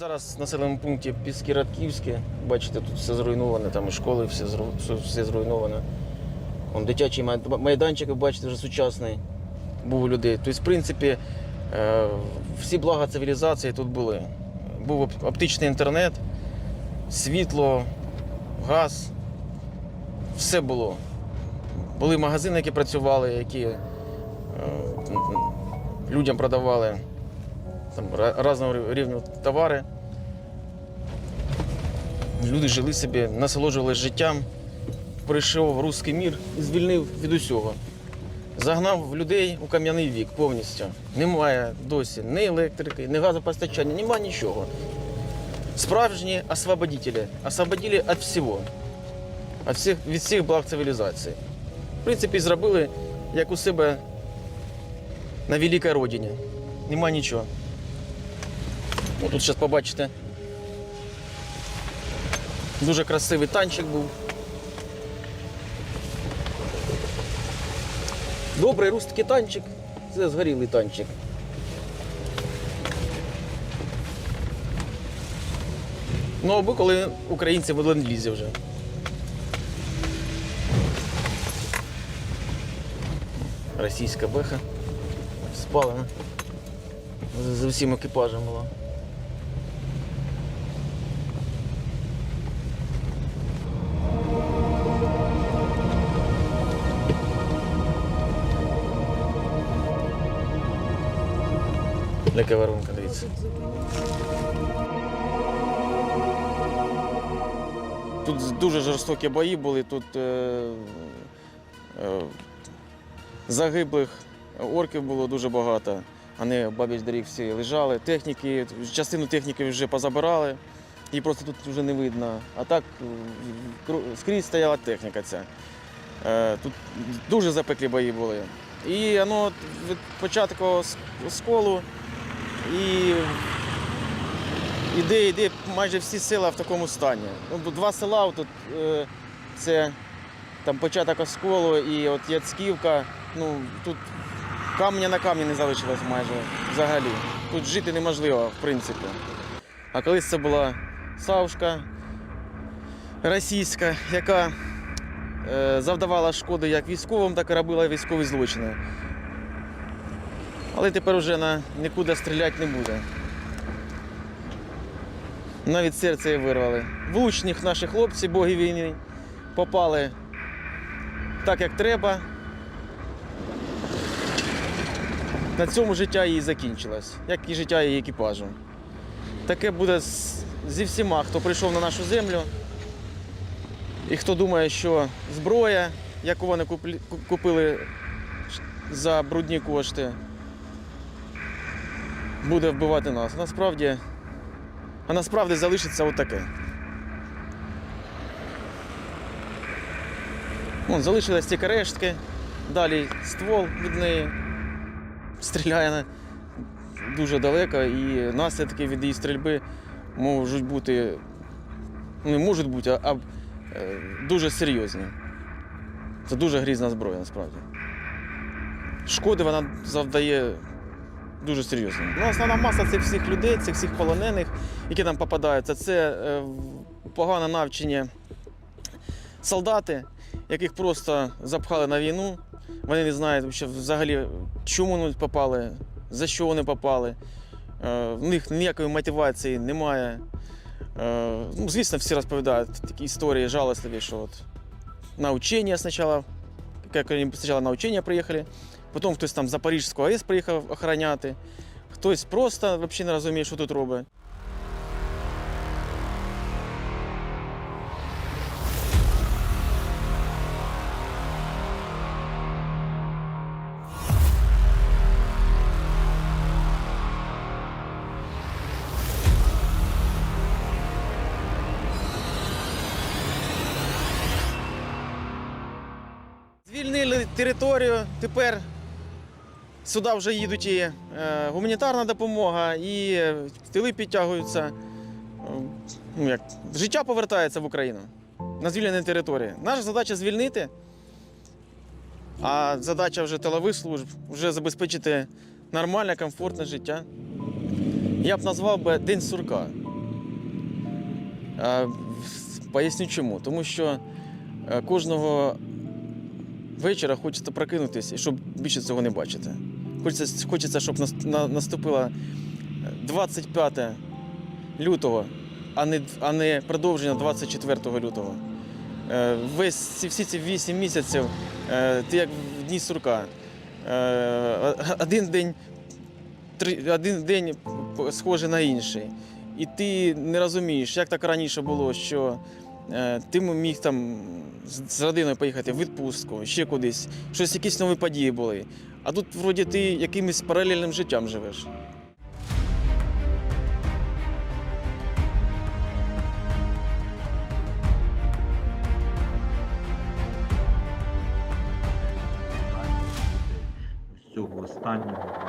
зараз в населеному пункті Піскіратківське. Бачите, тут все зруйноване, там і школи все, зру- все- зруйноване. Вон дитячий майданчик, ви бачите, вже сучасний був у людей. Тобто, в принципі, е, всі блага цивілізації тут були. Був оптичний інтернет, світло, газ, все було. Були магазини, які працювали, які е, людям продавали там, різного рівня товари. Люди жили собі, насолоджувалися життям. Прийшов русський мір і звільнив від усього. Загнав людей у кам'яний вік повністю. Немає досі ні електрики, ні газопостачання, немає нічого. Справжні освободителі. Освободили від всього. Від всіх, від всіх благ цивілізації. В принципі, зробили, як у себе на великій родині. Нема нічого. Ну, тут зараз побачите. Дуже красивий танчик був. Добрий русткий танчик. Це згорілий танчик. Ну, або коли українці в ленд-лізі вже. Російська беха. Спалена. З- усім екіпажем була. Яка воронка, дивіться. Тут дуже жорстокі бої були, тут е, е, загиблих орків було дуже багато. Вони бабіч доріг всі лежали, техніки, частину техніки вже позабирали, її просто тут вже не видно. А так скрізь стояла техніка ця. Е, Тут дуже запеклі бої були. І воно від початку сколу і іде, іде майже всі села в такому стані. Ну, два села тут е, це там початок осколу і от Яцьківка. Ну, тут камня на камні не залишилось майже взагалі. Тут жити неможливо, в принципі. А колись це була Савушка російська, яка е, завдавала шкоди як військовим, так і робила військові злочини. Але тепер вже на нікуди стріляти не буде. Навіть серце їй вирвали. Влучних наші хлопці, боги війни, попали так, як треба. На цьому життя її закінчилось, як і життя її екіпажу. Таке буде зі всіма, хто прийшов на нашу землю. І хто думає, що зброя, яку вони купили за брудні кошти, буде вбивати нас. Насправді, а насправді залишиться отаке. Вон, залишились тільки рештки, далі ствол від неї стріляє дуже далеко, і наслідки від її стрільби можуть бути, не можуть бути, а, дуже серйозні. Це дуже грізна зброя насправді. Шкоди вона завдає дуже серйозно. Ну, основна маса цих всіх людей, цих всіх полонених, які там попадаються, це е, погано навчені солдати, яких просто запхали на війну. Вони не знають взагалі, чому вони попали, за що вони попали. Е, в них ніякої мотивації немає. Е, ну, звісно, всі розповідають такі історії жалостливі, що от на учення спочатку, як вони спочатку на учення приїхали, потім хтось там з Запорізького АЕС приїхав охороняти, хтось просто взагалі не розуміє, що тут робить. Звільнили територію, тепер сюди вже їдуть і е, гуманітарна допомога, і е, тили підтягуються. Е, Ну, як, життя повертається в Україну на звільненій території. Наша задача звільнити, а задача вже тилових служб вже забезпечити нормальне, комфортне життя. Я б назвав би День сурка. А, поясню чому. Тому що е, кожного вечора хочеться прокинутися, щоб більше цього не бачити. Хочеться, хочеться щоб нас- наступило 25 лютого, а не, а не продовження 24 лютого. Е, Весь всі ці 8 місяців е, ти як в дні сурка. Е, Один день, один день схожий на інший. І ти не розумієш, як так раніше було, що ти міг там з- родиною поїхати в відпустку, ще кудись, щось якісь нові події були. А тут, вроді, ти якимось паралельним життям живеш. цього останнього